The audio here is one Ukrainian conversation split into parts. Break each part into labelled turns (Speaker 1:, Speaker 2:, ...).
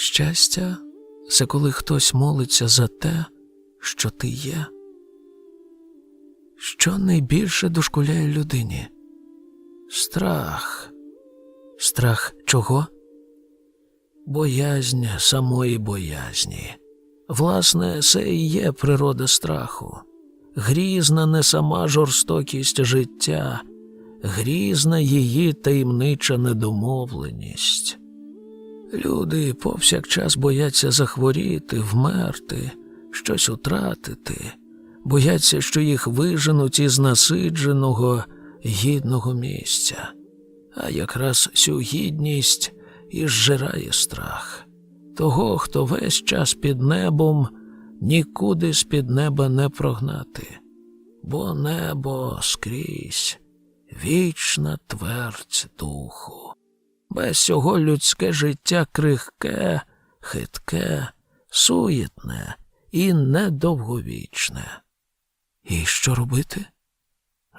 Speaker 1: Щастя це коли хтось молиться за те, що ти є. Що найбільше дошкуляє людині? Страх. Страх чого? Боязнь самої боязні. Власне, це і є природа страху. Грізна не сама жорстокість життя, грізна її таємнича недомовленість. Люди повсякчас бояться захворіти, вмерти, щось утратити, бояться, що їх виженуть із насидженого, гідного місця. А якраз цю гідність і зжирає страх. Того, хто весь час під небом, нікуди з-під неба не прогнати, бо небо скрізь вічна твердь духу. Без цього людське життя крихке, хитке, суєтне і недовговічне. І що робити?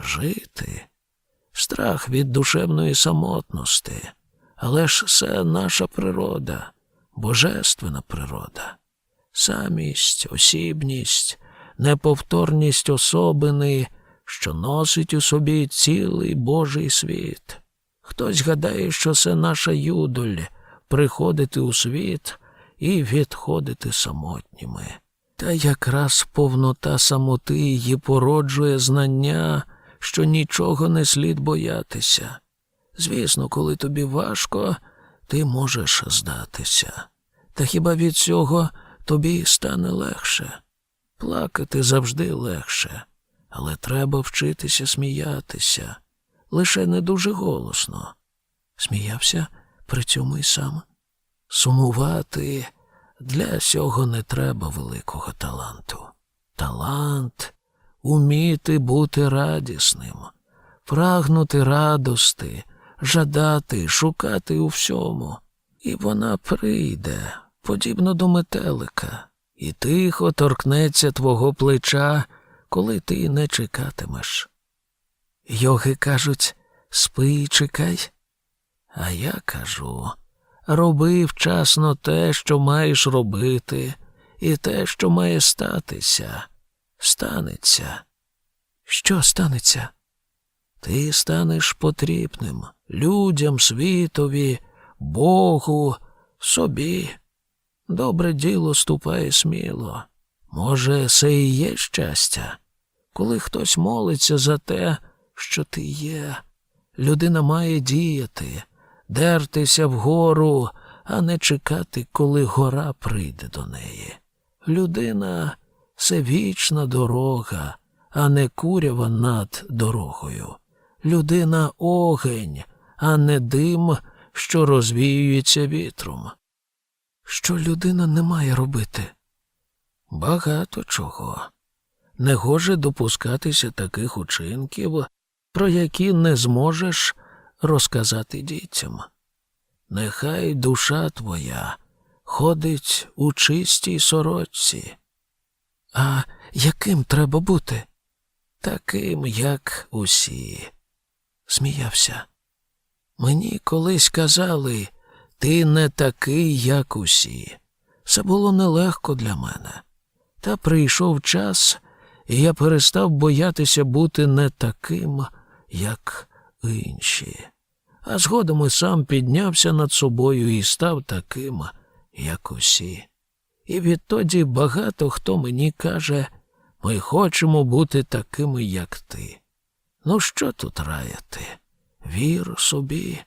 Speaker 1: Жити. Страх від душевної самотності. Але ж це наша природа, божественна природа. Самість, осібність, неповторність особини, що носить у собі цілий Божий світ. Хтось гадає, що це наша юдоль приходити у світ і відходити самотніми. Та якраз повнота самоти її породжує знання, що нічого не слід боятися. Звісно, коли тобі важко, ти можеш здатися. Та хіба від цього тобі стане легше? Плакати завжди легше, але треба вчитися сміятися лише не дуже голосно. Сміявся при цьому й сам. Сумувати для цього не треба великого таланту. Талант уміти бути радісним, прагнути радости, жадати, шукати у всьому. І вона прийде, подібно до метелика, і тихо торкнеться твого плеча, коли ти не чекатимеш. Йоги кажуть, спи і чекай. А я кажу, роби вчасно те, що маєш робити, і те, що має статися, станеться. Що станеться? Ти станеш потрібним людям, світові, Богу, собі. Добре діло ступає сміло. Може, це і є щастя, коли хтось молиться за те, що ти є. Людина має діяти, дертися вгору, а не чекати, коли гора прийде до неї. Людина це вічна дорога, а не курява над дорогою. Людина огень, а не дим, що розвіюється вітром. Що людина не має робити? Багато чого. Не гоже допускатися таких учинків, про які не зможеш розказати дітям. Нехай душа твоя ходить у чистій сорочці. А яким треба бути? Таким, як усі. Сміявся. Мені колись казали, ти не такий, як усі. Це було нелегко для мене. Та прийшов час, і я перестав боятися бути не таким, як інші. А згодом і сам піднявся над собою і став таким, як усі. І відтоді багато хто мені каже, ми хочемо бути такими, як ти. Ну, що тут раяти? Вір собі,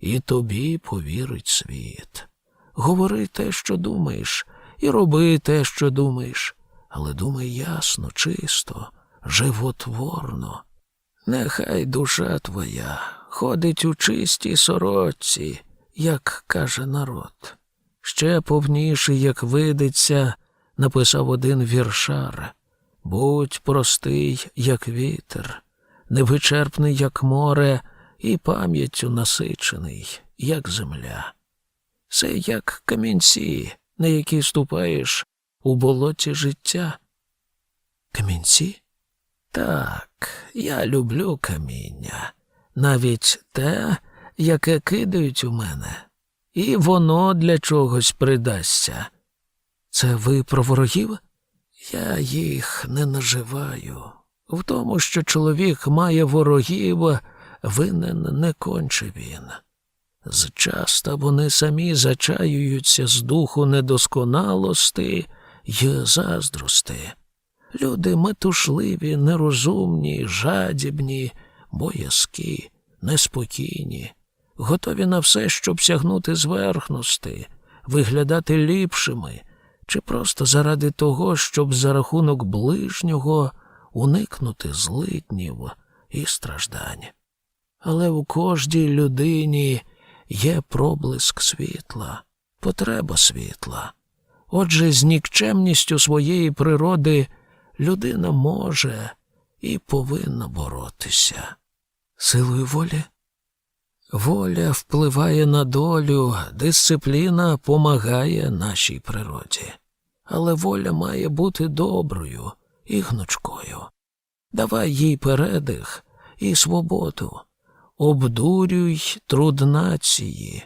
Speaker 1: і тобі повірить світ. Говори те, що думаєш, і роби те, що думаєш, але думай ясно, чисто, животворно. Нехай душа твоя ходить у чистій сорочці, як каже народ. Ще повніший, як видиться, написав один віршар. Будь простий, як вітер, невичерпний, як море, і пам'яттю насичений, як земля. Це як камінці, на які ступаєш у болоті життя. Камінці? Так, я люблю каміння, навіть те, яке кидають у мене. і воно для чогось придасться. Це ви про ворогів? Я їх не наживаю. В тому, що чоловік має ворогів, винен не конче він. Зчаста вони самі зачаюються з духу недосконалости й заздрости. Люди метушливі, нерозумні, жадібні, боязкі, неспокійні, готові на все, щоб сягнути зверхності, виглядати ліпшими, чи просто заради того, щоб за рахунок ближнього уникнути злиднів і страждань. Але у кожній людині є проблиск світла, потреба світла. Отже, з нікчемністю своєї природи людина може і повинна боротися. Силою волі? Воля впливає на долю, дисципліна помагає нашій природі. Але воля має бути доброю і гнучкою. Давай їй передих і свободу. Обдурюй труд нації,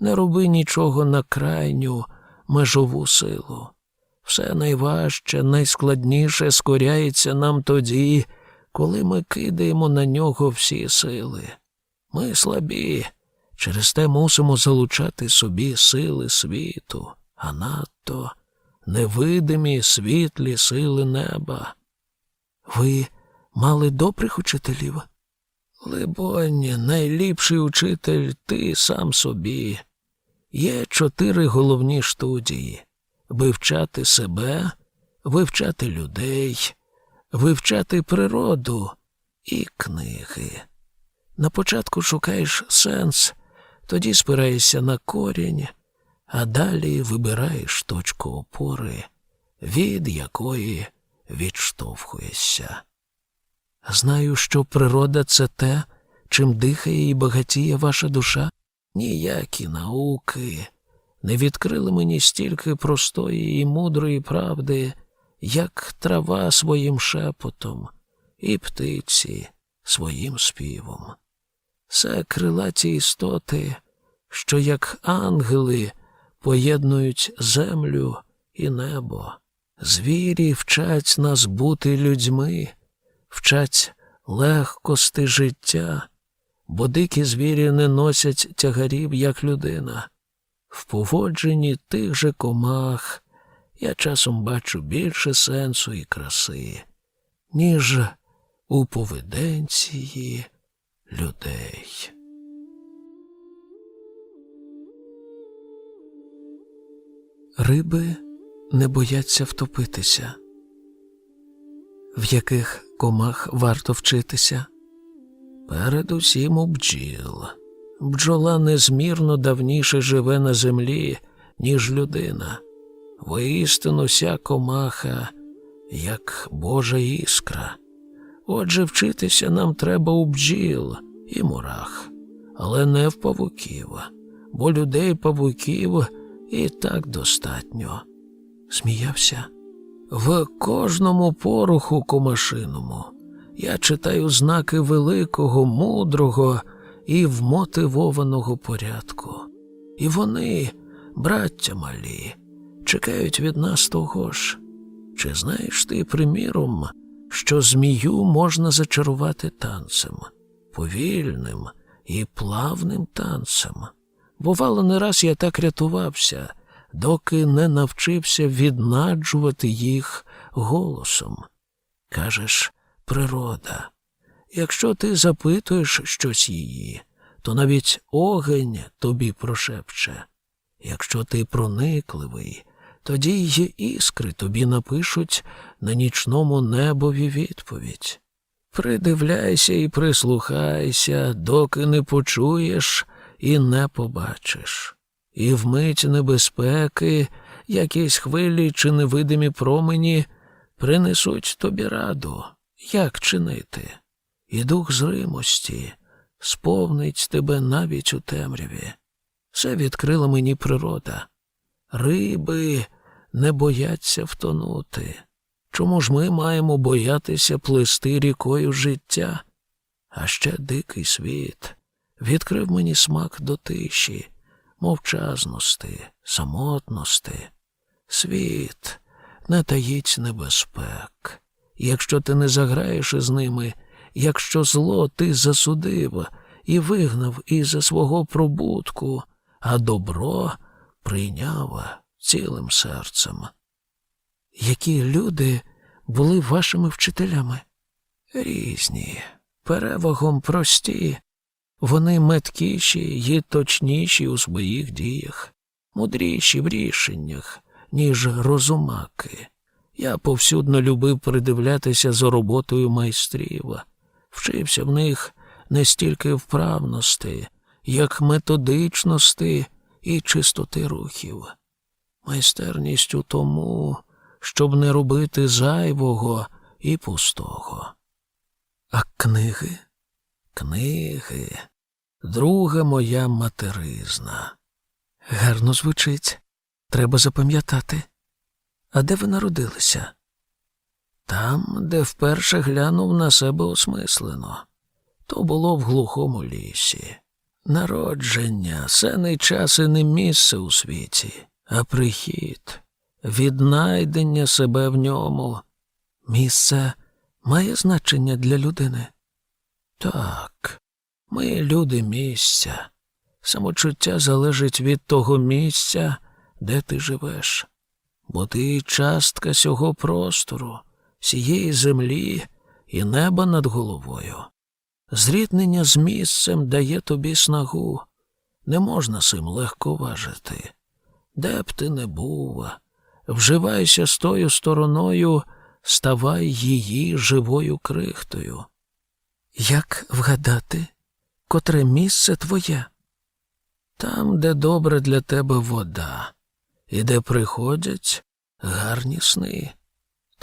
Speaker 1: не роби нічого на крайню межову силу. Все найважче, найскладніше скоряється нам тоді, коли ми кидаємо на нього всі сили. Ми слабі, через те мусимо залучати собі сили світу, а надто невидимі світлі сили неба. Ви мали добрих учителів? Либонь, найліпший учитель ти сам собі. Є чотири головні студії вивчати себе, вивчати людей, вивчати природу і книги. На початку шукаєш сенс, тоді спираєшся на корінь, а далі вибираєш точку опори, від якої відштовхуєшся. Знаю, що природа це те, чим дихає і багатіє ваша душа. Ніякі науки не відкрили мені стільки простої і мудрої правди, як трава своїм шепотом і птиці своїм співом. Це крилаті істоти, що, як ангели, поєднують землю і небо. Звірі вчать нас бути людьми, вчать легкости життя, бо дикі звірі не носять тягарів, як людина. В поводженні тих же комах я часом бачу більше сенсу і краси, ніж у поведенції людей. Риби не бояться втопитися. В яких комах варто вчитися? Передусім у бджіл. Бджола незмірно давніше живе на землі, ніж людина. Воістину ся комаха, як Божа іскра. Отже, вчитися нам треба у бджіл і мурах, але не в павуків, бо людей павуків і так достатньо. Сміявся. В кожному поруху комашиному я читаю знаки великого, мудрого і вмотивованого порядку. І вони, браття малі, чекають від нас того ж. Чи знаєш ти, приміром, що змію можна зачарувати танцем, повільним і плавним танцем? Бувало, не раз я так рятувався, доки не навчився віднаджувати їх голосом. Кажеш, природа. Якщо ти запитуєш щось її, то навіть огень тобі прошепче. Якщо ти проникливий, тоді й іскри тобі напишуть на нічному небові відповідь. Придивляйся і прислухайся, доки не почуєш і не побачиш. І вмить небезпеки, якісь хвилі чи невидимі промені принесуть тобі раду, як чинити, і дух зримості сповнить тебе навіть у темряві. Це відкрила мені природа. Риби не бояться втонути. Чому ж ми маємо боятися плисти рікою життя? А ще дикий світ відкрив мені смак до тиші, мовчазності, самотності. Світ не таїть небезпек. Якщо ти не заграєш із ними, якщо зло ти засудив і вигнав із свого пробутку, а добро прийняв цілим серцем. Які люди були вашими вчителями? Різні, перевагом прості, вони меткіші й точніші у своїх діях, мудріші в рішеннях, ніж розумаки. Я повсюдно любив придивлятися за роботою майстрів, вчився в них не стільки вправності, як методичності і чистоти рухів. Майстерність у тому, щоб не робити зайвого і пустого. А книги? Книги. Друга моя материзна. Гарно звучить. Треба запам'ятати. А де ви народилися? Там, де вперше глянув на себе осмислено. То було в глухому лісі. Народження це не час і не місце у світі, а прихід, віднайдення себе в ньому. Місце має значення для людини. Так, ми люди місця. Самочуття залежить від того місця, де ти живеш, бо ти частка сього простору, сієї землі і неба над головою. Зріднення з місцем дає тобі снагу, не можна сим легко важити. Де б ти не був, вживайся з тою стороною, ставай її живою крихтою. Як вгадати, котре місце твоє? Там, де добре для тебе вода, і де приходять гарні сни.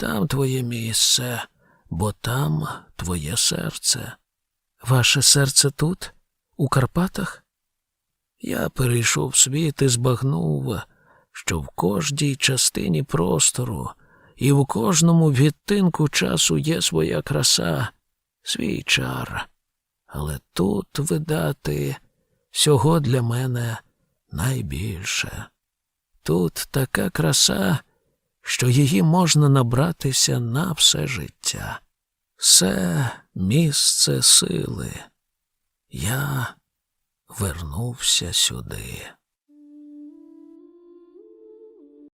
Speaker 1: Там твоє місце, бо там твоє серце. Ваше серце тут, у Карпатах? Я перейшов світ і збагнув, що в кожній частині простору і в кожному відтинку часу є своя краса, свій чар. Але тут, видати, всього для мене найбільше. Тут така краса, що її можна набратися на все життя. Це місце сили. Я вернувся сюди.